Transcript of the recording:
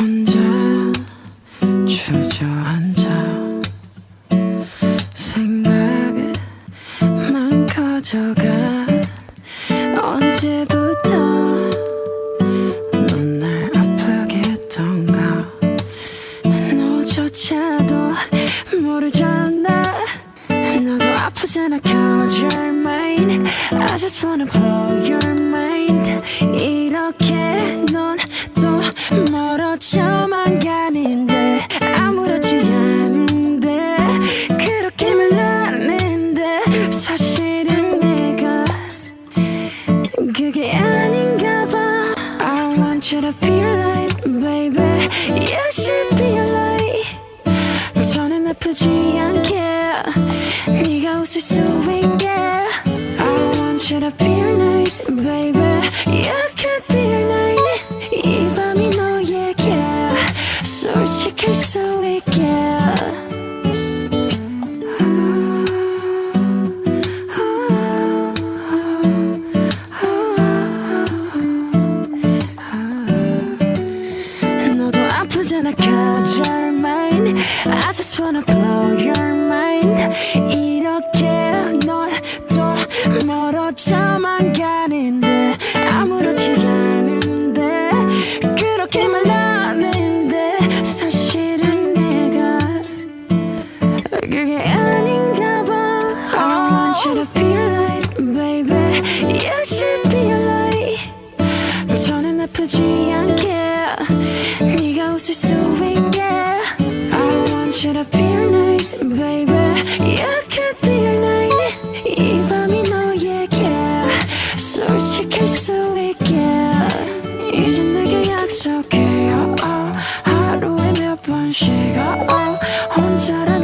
혼자 주저앉아 생각만 커져가 언제부터 넌 날 아프게 했던가? 너조차도 모르잖아. 너도 아프잖아. Cause you're mine I just wanna blow your mind 그게 아닌가 봐 I want you to be a light baby You should be a light 저는 아프지 않게 네가 웃을 수 있게 I want you to be 아프잖아 cause you're mine I just wanna blow your mind 이렇게 넌또 멀어져만 가는데 아무렇지 않은데 그렇게 말하는데 사실은 내가 그게 아닌가 봐 I want you to be light baby You should be light 저는 아프지 않게 하루에 몇 번씩 혼자라 느껴도